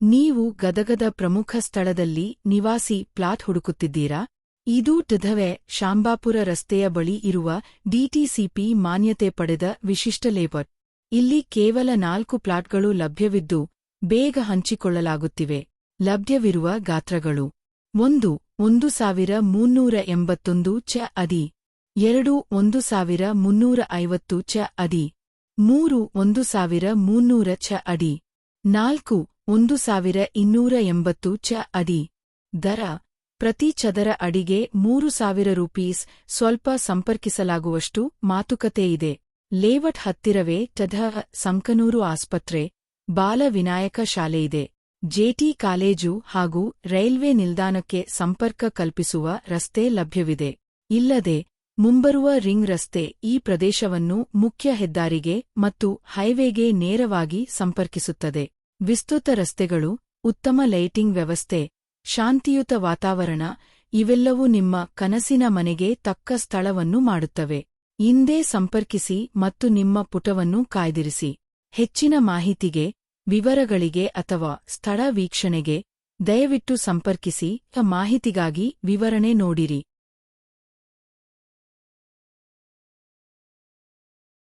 ನೀವು ಗದಗದ ಪ್ರಮುಖ ಸ್ಥಳದಲ್ಲಿ ನಿವಾಸಿ ಪ್ಲಾಟ್ ಹುಡುಕುತ್ತಿದ್ದೀರಾ? ಇದು ಟಧವೆ ಶಾಂಬಾಪುರ ರಸ್ತೆಯ ಬಳಿ ಇರುವ ಡಿಟಿಸಿಪಿ ಮಾನ್ಯತೆ ಪಡೆದ ವಿಶಿಷ್ಟ ಲೇಬರ್. ಇಲ್ಲಿ ಕೇವಲ ನಾಲ್ಕು ಪ್ಲಾಟ್ಗಳು ಲಭ್ಯವಿದ್ದು ಬೇಗ ಹಂಚಿಕೊಳ್ಳಲಾಗುತ್ತಿವೆ. ಲಭ್ಯವಿರುವ ಗಾತ್ರಗಳು ಒಂದು ಒಂದು ಸಾವಿರ ಮುನ್ನೂರ ಎಂಬತ್ತೊಂದು ಚ ಅಡಿ, ಎರಡು, ಒಂದು ಸಾವಿರ ಮುನ್ನೂರ ಐವತ್ತು ಚ ಅಡಿ, ಮೂರು, ಒಂದು ಸಾವಿರ ಮುನ್ನೂರ ಚ ಅಡಿ, ನಾಲ್ಕು ಒಂದು ಸಾವಿರ ಇನ್ನೂರ ಎಂಬತ್ತು ಚ ಅಡಿ. ದರ, ಪ್ರತಿ ಚದರ ಅಡಿಗೆ ಮೂರು ಸಾವಿರ ರೂಪೀಸ್. ಸ್ವಲ್ಪ ಸಂಪರ್ಕಿಸಲಾಗುವಷ್ಟು ಮಾತುಕತೆ ಇದೆ. ಲೇವಟ್ ಹತ್ತಿರವೇ ಟಧ ಸಂಕನೂರು ಆಸ್ಪತ್ರೆ. ಬಾಲ ವಿನಾಯಕ ಶಾಲೆಯಿದೆ ಜೆಟಿ ಕಾಲೇಜು ಹಾಗೂ ರೈಲ್ವೆ ನಿಲ್ದಾಣಕ್ಕೆ ಸಂಪರ್ಕ ಕಲ್ಪಿಸುವ ರಸ್ತೆ ಲಭ್ಯವಿದೆ. ಇಲ್ಲದೆ, ಮುಂಬರುವ ರಿಂಗ್ ರಸ್ತೆ ಈ ಪ್ರದೇಶವನ್ನು ಮುಖ್ಯ ಹೆದ್ದಾರಿಗೆ ಮತ್ತು ಹೈವೇಗೆ ನೇರವಾಗಿ ಸಂಪರ್ಕಿಸುತ್ತದೆ. ವಿಸ್ತೃತ ರಸ್ತೆಗಳು, ಉತ್ತಮ ಲೈಟಿಂಗ್ ವ್ಯವಸ್ಥೆ, ಶಾಂತಿಯುತ ವಾತಾವರಣ, ಇವೆಲ್ಲವೂ ನಿಮ್ಮ ಕನಸಿನ ಮನೆಗೆ ತಕ್ಕ ಸ್ಥಳವನ್ನು ಮಾಡುತ್ತವೆ. ಇಂದೇ ಸಂಪರ್ಕಿಸಿ ಮತ್ತು ನಿಮ್ಮ ಪುಟವನ್ನು ಕಾಯ್ದಿರಿಸಿ. ಹೆಚ್ಚಿನ ಮಾಹಿತಿಗೆ, ವಿವರಗಳಿಗೆ ಅಥವಾ ಸ್ಥಳ ವೀಕ್ಷಣೆಗೆ ದಯವಿಟ್ಟು ಸಂಪರ್ಕಿಸಿ. ಮಾಹಿತಿಗಾಗಿ ವಿವರಣೆ ನೋಡಿರಿ.